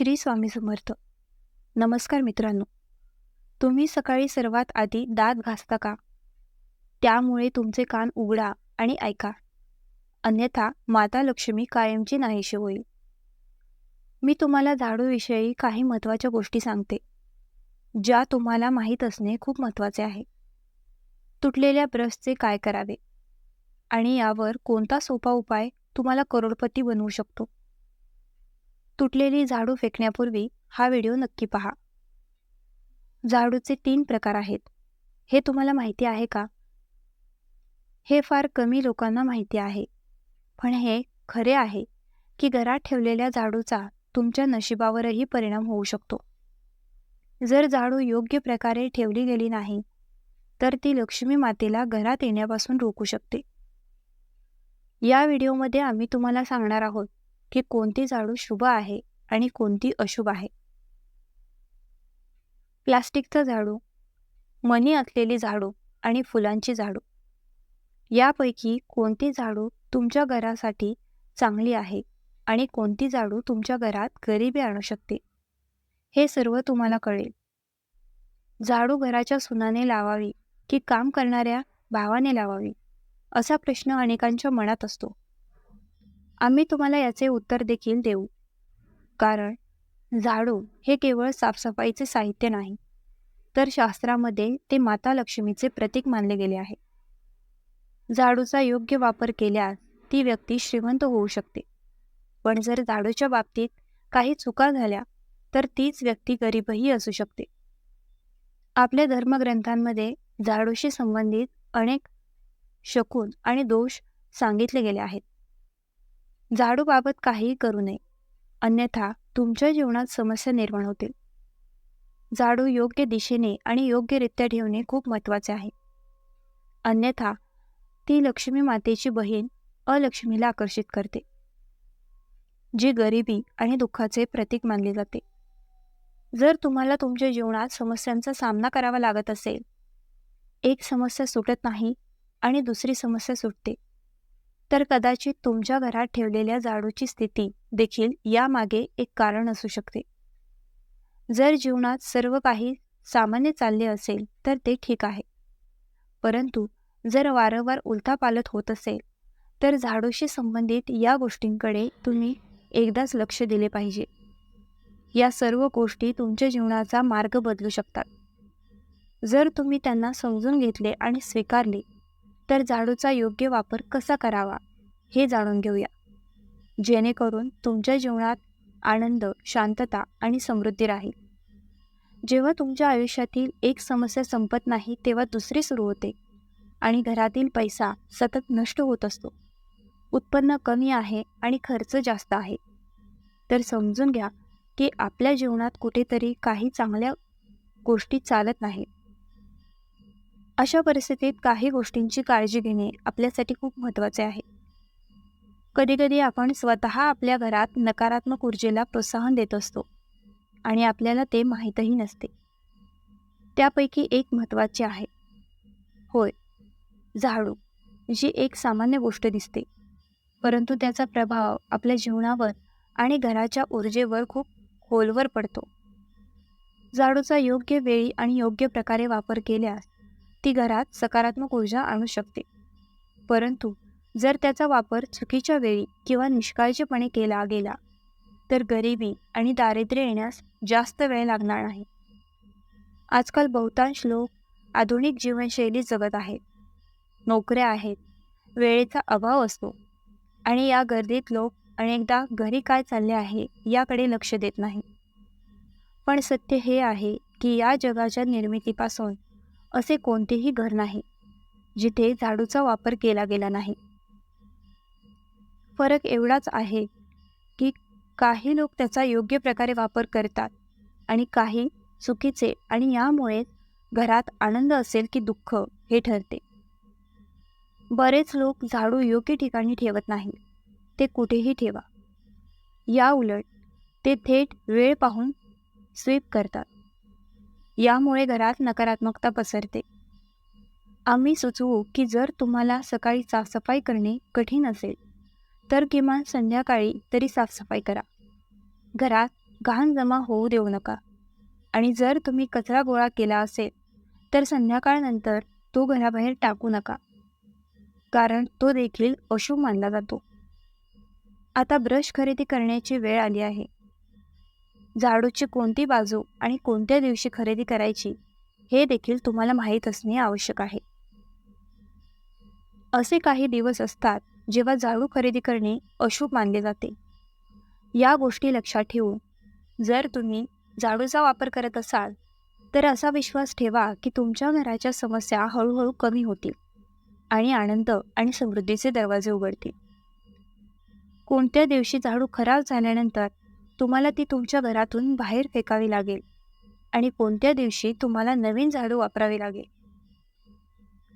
श्री स्वामी समर्थ. नमस्कार मित्रांनो. तुम्ही सकाळी सर्वात आधी दात घासता का? त्यामुळे तुमचे कान उघडा आणि ऐका. अन्यथा माता लक्ष्मी कायमची नाहीशी होईल. मी तुम्हाला झाडूविषयी काही महत्त्वाच्या गोष्टी सांगते ज्या तुम्हाला माहीत असणे खूप महत्त्वाचे आहे. तुटलेल्या ब्रशचे काय करावे? आणि यावर कोणता सोपा उपाय तुम्हाला करोडपती बनवू शकतो? तुटलेली झाडू फेकण्यापूर्वी हा व्हिडिओ नक्की पहा. झाडूचे तीन प्रकार आहेत. हे तुम्हाला माहिती आहे का? हे फार कमी लोकांना माहिती आहे. पण हे खरे आहे की घरात ठेवलेल्या झाडूचा तुमच्या नशिबावरही परिणाम होऊ शकतो. जर झाडू योग्य प्रकारे ठेवली गेली नाही तर ती लक्ष्मी मातेला घरात येण्यापासून रोखू शकते. या व्हिडिओमध्ये आम्ही तुम्हाला सांगणार आहोत की कोणती झाडू शुभ आहे आणि कोणती अशुभ आहे. प्लास्टिकचं झाडू मनी असलेली झाडू आणि फुलांची झाडू. यापैकी कोणती झाडू तुमच्या घरासाठी चांगली आहे आणि कोणती झाडू तुमच्या घरात गरिबी आणू शकते? हे सर्व तुम्हाला कळेल. झाडू घराच्या सुनाने लावावी की काम करणाऱ्या भावाने लावावी असा प्रश्न अनेकांच्या मनात असतो. आम्ही तुम्हाला याचे उत्तर देखील देऊ. कारण झाडू हे केवळ साफसफाईचे साहित्य नाही तर शास्त्रामध्ये ते माता लक्ष्मीचे प्रतीक मानले गेले आहे. झाडूचा योग्य वापर केल्यास ती व्यक्ती श्रीमंत होऊ शकते. पण जर झाडूच्या बाबतीत काही चुका झाल्या तर तीच व्यक्ती गरीबही असू शकते. आपल्या धर्मग्रंथांमध्ये झाडूशी संबंधित अनेक शकून आणि दोष सांगितले गेले आहेत. झाडूबाबत काहीही करू नये. अन्यथा तुमच्या जीवनात समस्या निर्माण होतील. झाडू योग्य दिशेने आणि योग्यरित्या ठेवणे खूप महत्त्वाचे आहे. अन्यथा ती लक्ष्मी मातेची बहीण अलक्ष्मीला आकर्षित करते. जी गरिबी आणि दुःखाचे प्रतीक मानले जाते. जर तुम्हाला तुमच्या जीवनात समस्यांचा सामना करावा लागत असेल एक समस्या सुटत नाही आणि दुसरी समस्या सुटते. तर कदाचित तुमच्या घरात ठेवलेल्या जाडूची स्थिती देखील यामागे एक कारण असू शकते. जर जीवनात सर्व काही सामान्य चालले असेल तर ते ठीक आहे. परंतु जर वारंवार उलथापालत होत असेल तर झाडूशी संबंधित या गोष्टींकडे तुम्ही एकदाच लक्ष दिले पाहिजे. या सर्व गोष्टी तुमच्या जीवनाचा मार्ग बदलू शकतात. जर तुम्ही त्यांना समजून घेतले आणि स्वीकारले तर झाडूचा योग्य वापर कसा करावा हे जाणून घेऊया. जेणेकरून तुमच्या जीवनात आनंद शांतता आणि समृद्धी राहील. जेव्हा तुमच्या आयुष्यातील एक समस्या संपत नाही तेव्हा दुसरी सुरू होते आणि घरातील पैसा सतत नष्ट होत असतो. उत्पन्न कमी आहे आणि खर्च जास्त आहे. तर समजून घ्या की आपल्या जीवनात कुठेतरी काही चांगल्या गोष्टी चालत नाहीत. अशा परिस्थितीत काही गोष्टींची काळजी घेणे आपल्यासाठी खूप महत्त्वाचे आहे. कधीकधी आपण स्वतः आपल्या घरात नकारात्मक ऊर्जेला प्रोत्साहन देत असतो आणि आपल्याला ते माहीतही नसते. त्यापैकी एक महत्त्वाचे आहे. होय झाडू जी एक सामान्य गोष्ट दिसते. परंतु त्याचा प्रभाव आपल्या जीवनावर आणि घराच्या ऊर्जेवर खूप खोलवर पडतो. झाडूचा योग्य वेळी आणि योग्य प्रकारे वापर केल्यास ती घरात सकारात्मक ऊर्जा आणू शकते. परंतु जर त्याचा वापर चुकीच्या वेळी किंवा निष्काळजीपणे केला गेला तर गरिबी आणि दारिद्र्य येण्यास जास्त वेळ लागणार नाही. आजकाल बहुतांश लोक आधुनिक जीवनशैली जगत आहेत. नोकऱ्या आहेत वेळेचा अभाव असतो आणि या गर्दीत लोक अनेकदा घरी काय चालले आहे याकडे लक्ष देत नाही. पण सत्य हे आहे की या जगाच्या निर्मितीपासून असे कोणतेही घर नाही जिथे झाडूचा वापर केला गेला नाही. फरक एवढाच आहे की काही लोक त्याचा योग्य प्रकारे वापर करतात आणि काही चुकीचे आणि यामुळे घरात आनंद असेल की दुःख हे ठरते. बरेच लोक झाडू योग्य ठिकाणी ठेवत नाही ते कुठेही ठेवा. या उलट ते थेट वेळ पाहून स्वीप करतात. यामुळे घरात नकारात्मकता पसरते. आम्ही सुचवू की जर तुम्हाला सकाळी साफसफाई करणे कठीण असेल तर किमान संध्याकाळी तरी साफसफाई करा. घरात घाण जमा होऊ देऊ नका. आणि जर तुम्ही कचरा गोळा केला असेल तर संध्याकाळनंतर तो घराबाहेर टाकू नका. कारण तो देखील अशुभ मानला जातो. आता ब्रश खरेदी करण्याची वेळ आली आहे. झाडूची कोणती बाजू आणि कोणत्या दिवशी खरेदी करायची हे देखील तुम्हाला माहीत असणे आवश्यक आहे. असे काही दिवस असतात जेव्हा झाडू खरेदी करणे अशुभ मानले जाते. या गोष्टी लक्षात ठेवून जर तुम्ही झाडूचा वापर करत असाल तर असा विश्वास ठेवा की तुमच्या घराच्या समस्या हळूहळू कमी होतील आणि आनंद आणि समृद्धीचे दरवाजे उघडतील. कोणत्या दिवशी झाडू खराब झाल्यानंतर तुम्हाला ती तुमच्या घरातून बाहेर फेकावी लागेल. आणि कोणत्या दिवशी तुम्हाला नवीन झाडू वापरावे लागेल.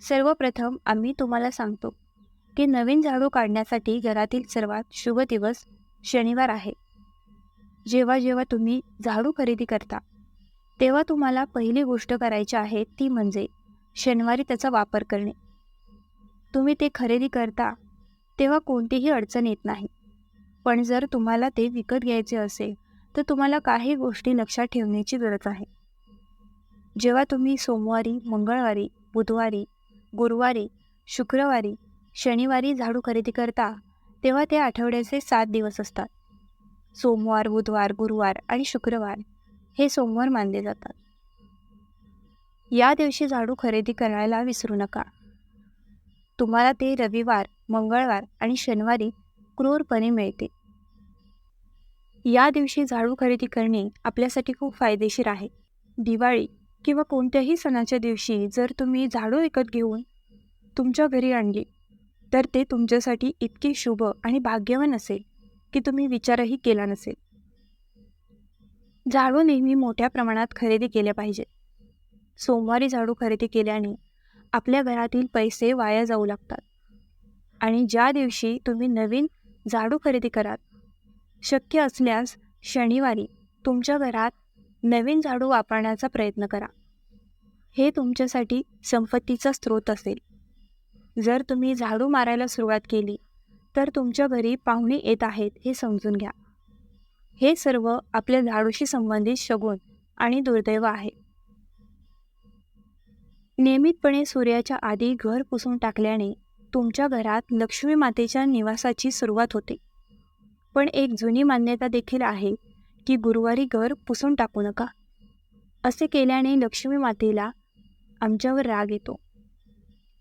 सर्वप्रथम आम्ही तुम्हाला सांगतो की नवीन झाडू काढण्यासाठी घरातील सर्वात शुभ दिवस शनिवार आहे. जेव्हा जेव्हा तुम्ही झाडू खरेदी करता तेव्हा तुम्हाला पहिली गोष्ट करायची आहे ती म्हणजे शनिवारी त्याचा वापर करणे. तुम्ही ते खरेदी करता तेव्हा कोणतीही अडचण येत नाही. पण जर तुम्हाला ते विकत घ्यायचे असेल तर तुम्हाला काही गोष्टी लक्षात ठेवण्याची गरज आहे. जेव्हा तुम्ही सोमवारी मंगळवारी बुधवारी गुरुवारी शुक्रवारी शनिवारी झाडू खरेदी करता तेव्हा ते आठवड्याचे सात दिवस असतात. सोमवार बुधवार गुरुवार आणि शुक्रवार हे सोमवार मानले जातात. या दिवशी झाडू खरेदी करायला विसरू नका. तुम्हाला ते रविवार मंगळवार आणि शनिवारी क्रूरपणे मिळते. या दिवशी झाडू खरेदी करणे आपल्यासाठी खूप फायदेशीर आहे. दिवाळी किंवा कोणत्याही सणाच्या दिवशी जर तुम्ही झाडू विकत घेऊन तुमच्या घरी आणली तर ते तुमच्यासाठी इतके शुभ आणि भाग्यवान असेल की तुम्ही विचारही केला नसेल. झाडू नेहमी मोठ्या प्रमाणात खरेदी केल्या पाहिजेत. सोमवारी झाडू खरेदी केल्याने आपल्या घरातील पैसे वाया जाऊ लागतात. आणि ज्या दिवशी तुम्ही नवीन झाडू खरेदी करात शक्य असल्यास शनिवारी तुमच्या घरात नवीन झाडू वापरण्याचा प्रयत्न करा. हे तुमच्यासाठी संपत्तीचा स्रोत असेल. जर तुम्ही झाडू मारायला सुरुवात केली तर तुमच्या घरी पाहुणे येत आहेत हे समजून घ्या. हे सर्व आपल्या झाडूशी संबंधित शगुन आणि दुर्दैव आहे. नियमितपणे सूर्याच्या आधी घर पुसून टाकल्याने तुमच्या घरात लक्ष्मी मातेच्या निवासाची सुरुवात होते. पण एक जुनी मान्यता देखील आहे की गुरुवारी घर पुसून टाकू नका. असे केल्याने लक्ष्मी मातेला आमच्यावर राग येतो.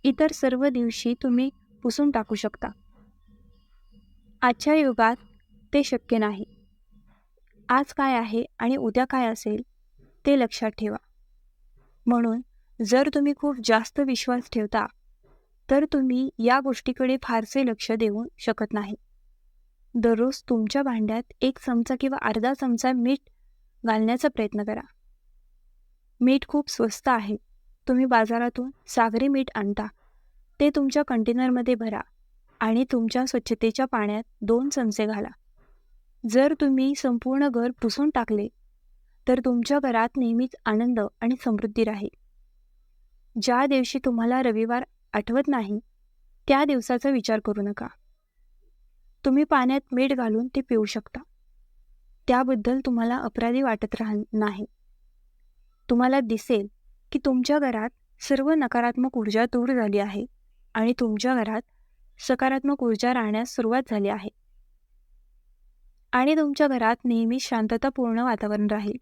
इतर सर्व दिवशी तुम्ही पुसून टाकू शकता. आजच्या युगात ते शक्य नाही. आज काय आहे आणि उद्या काय असेल ते लक्षात ठेवा. म्हणून जर तुम्ही खूप जास्त विश्वास ठेवता तर तुम्ही या गोष्टीकडे फारसे लक्ष देऊ शकत नाही. दररोज तुमच्या भांड्यात एक चमचा किंवा अर्धा चमचा मीठ घालण्याचा प्रयत्न करा. मीठ खूप स्वस्त आहे. तुम्ही बाजारातून सागरी मीठ आणता. ते तुमच्या कंटेनरमध्ये भरा आणि तुमच्या स्वच्छतेच्या पाण्यात दोन चमचे घाला. जर तुम्ही संपूर्ण घर पुसून टाकले तर तुमच्या घरात नेहमीच आनंद आणि समृद्धी राहील. ज्या दिवशी तुम्हाला रविवार आठवत नाही त्या दिवसाचा विचार करू नका. तुम्ही पाण्यात मीठ घालून ते पिऊ शकता. त्याबद्दल तुम्हाला अपराधी वाटत राह नाही. तुम्हाला दिसेल की तुमच्या घरात सर्व नकारात्मक ऊर्जा दूर झाली आहे आणि तुमच्या घरात सकारात्मक ऊर्जा राहण्यास सुरुवात झाली आहे. आणि तुमच्या घरात नेहमी शांततापूर्ण वातावरण राहील.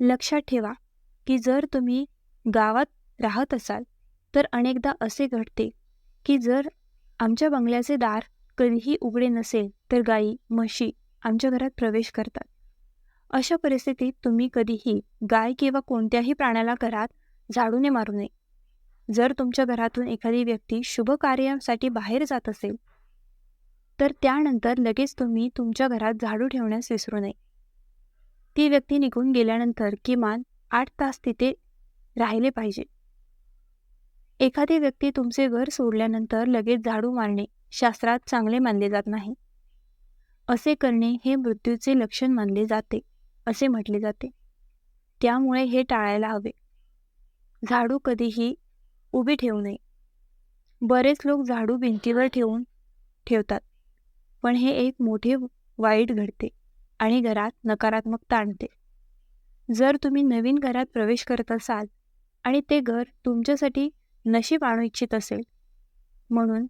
लक्षात ठेवा की जर तुम्ही गावात राहत असाल तर अनेकदा असे घडते की जर आमच्या बंगल्याचे दार कधीही उघडे नसेल तर गायी म्हशी आमच्या घरात प्रवेश करतात. अशा परिस्थितीत तुम्ही कधीही गाय किंवा कोणत्याही प्राण्याला घरात झाडूने मारू नये. जर तुमच्या घरातून एखादी व्यक्ती शुभ कार्यासाठी बाहेर जात असेल तर त्यानंतर लगेच तुम्ही तुमच्या घरात झाडू ठेवण्यास विसरू नये. ती व्यक्ती निघून गेल्यानंतर किमान आठ तास तिथे राहिले पाहिजे. एखादी व्यक्ती तुमचे घर सोडल्यानंतर लगेच झाडू मारणे शास्त्रात चांगले मानले जात नाही. असे करणे हे मृत्यूचे लक्षण मानले जाते असे म्हटले जाते. त्यामुळे हे टाळायला हवे. झाडू कधीही उभी ठेवू नये. बरेच लोक झाडू भिंतीवर ठेवून ठेवतात पण हे एक मोठे वाईट घडते आणि घरात नकारात्मकता आणते जर तुम्ही नवीन घरात प्रवेश करत असाल आणि ते घर तुमच्यासाठी नशीब आणू इच्छित असेल. म्हणून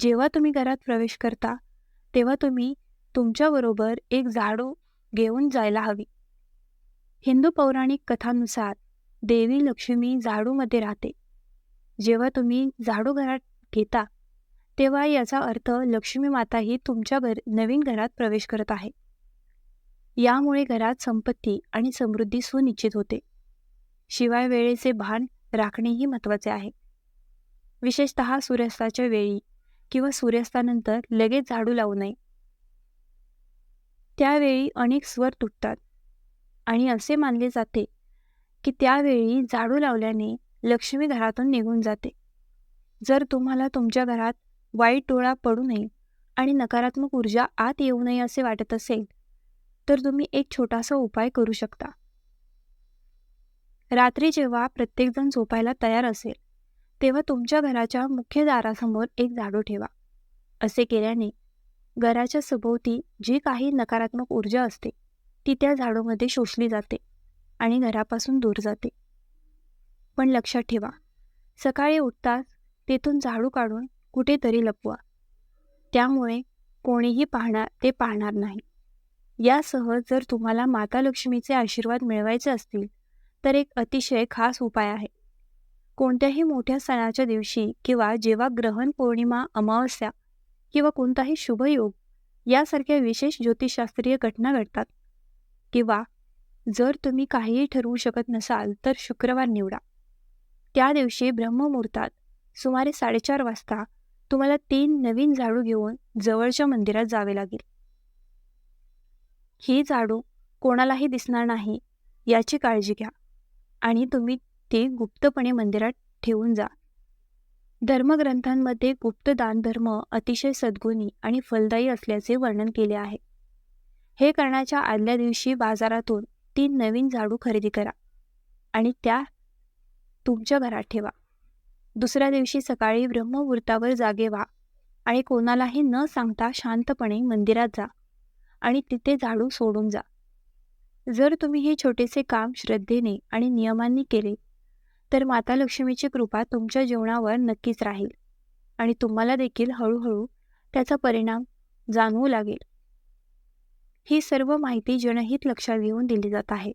जेव्हा तुम्ही घरात प्रवेश करता तेव्हा तुम्ही तुमच्याबरोबर एक झाडू घेऊन जायला हवी. हिंदू पौराणिक कथानुसार देवी लक्ष्मी झाडूमध्ये राहते. जेव्हा तुम्ही झाडू घरात घेता तेव्हा याचा अर्थ लक्ष्मी माता ही तुमच्या घर नवीन घरात प्रवेश करत आहे. यामुळे घरात संपत्ती आणि समृद्धी सुनिश्चित होते. शिवाय वेळेचे भान राखणेही महत्त्वाचे आहे. विशेषत सूर्यास्ताच्या वेळी किंवा सूर्यास्तानंतर लगेच झाडू लावू नये. त्यावेळी अनेक स्वर तुटतात. आणि असे मानले जाते की त्यावेळी झाडू लावल्याने लक्ष्मी घरातून निघून जाते. जर तुम्हाला तुमच्या घरात वाईट डोळा पडू नये आणि नकारात्मक ऊर्जा आत येऊ नये असे वाटत असेल तर तुम्ही एक छोटासा उपाय करू शकता. रात्री जेव्हा प्रत्येकजण झोपायला तयार असेल तेव्हा तुमच्या घराच्या मुख्य दारासमोर एक झाडू ठेवा. असे केल्याने घराच्या सभोवती जी काही नकारात्मक ऊर्जा असते ती त्या झाडूमध्ये शोषली जाते आणि घरापासून दूर जाते. पण लक्षात ठेवा सकाळी उठताच तेथून झाडू काढून कुठेतरी लपवा. त्यामुळे कोणीही पाहणार ते पाहणार नाही. यासह जर तुम्हाला माता लक्ष्मीचे आशीर्वाद मिळवायचे असतील तर एक अतिशय खास उपाय आहे. कोणत्याही मोठ्या सणाच्या दिवशी किंवा जेव्हा ग्रहण पौर्णिमा अमावस्या किंवा कोणताही शुभयोग यासारख्या विशेष ज्योतिषशास्त्रीय घटना घडतात. किंवा जर तुम्ही काहीही ठरवू शकत नसाल तर शुक्रवार निवडा. त्या दिवशी ब्रह्ममुहूर्तात सुमारे साडेचार वाजता तुम्हाला तीन नवीन झाडू घेऊन जवळच्या मंदिरात जावे लागेल. ही झाडू कोणालाही दिसणार नाही याची काळजी घ्या. आणि तुम्ही ते गुप्तपणे मंदिरात ठेवून जा. धर्मग्रंथांमध्ये गुप्त दानधर्म अतिशय सद्गुणी आणि फलदायी असल्याचे वर्णन केले आहे. हे करण्याच्या आदल्या दिवशी बाजारातून तीन नवीन झाडू खरेदी करा आणि त्या तुमच्या घरात ठेवा. दुसऱ्या दिवशी सकाळी ब्रह्मवृतावर जागे व्हा आणि कोणालाही न सांगता शांतपणे मंदिरात जा आणि तिथे झाडू सोडून जा. जर तुम्ही हे छोटेसे काम श्रद्धेने आणि नियमांनी केले तर माता लक्ष्मीची कृपा तुमच्या जीवनावर नक्कीच राहील आणि तुम्हाला देखील हळूहळू त्याचा परिणाम जाणवू लागेल. ही सर्व माहिती जनहित लक्षात घेऊन दिली जात आहे.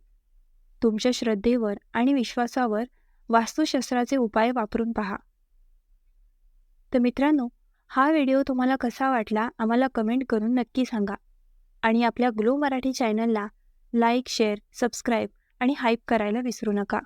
तुमच्या श्रद्धेवर आणि विश्वासावर वास्तुशास्त्राचे उपाय वापरून पहा. तर मित्रांनो हा व्हिडिओ तुम्हाला कसा वाटला आम्हाला कमेंट करून नक्की सांगा आणि आपल्या ग्लो मराठी चॅनलला लाईक शेअर सबस्क्राईब आणि हाईप करायला विसरू नका.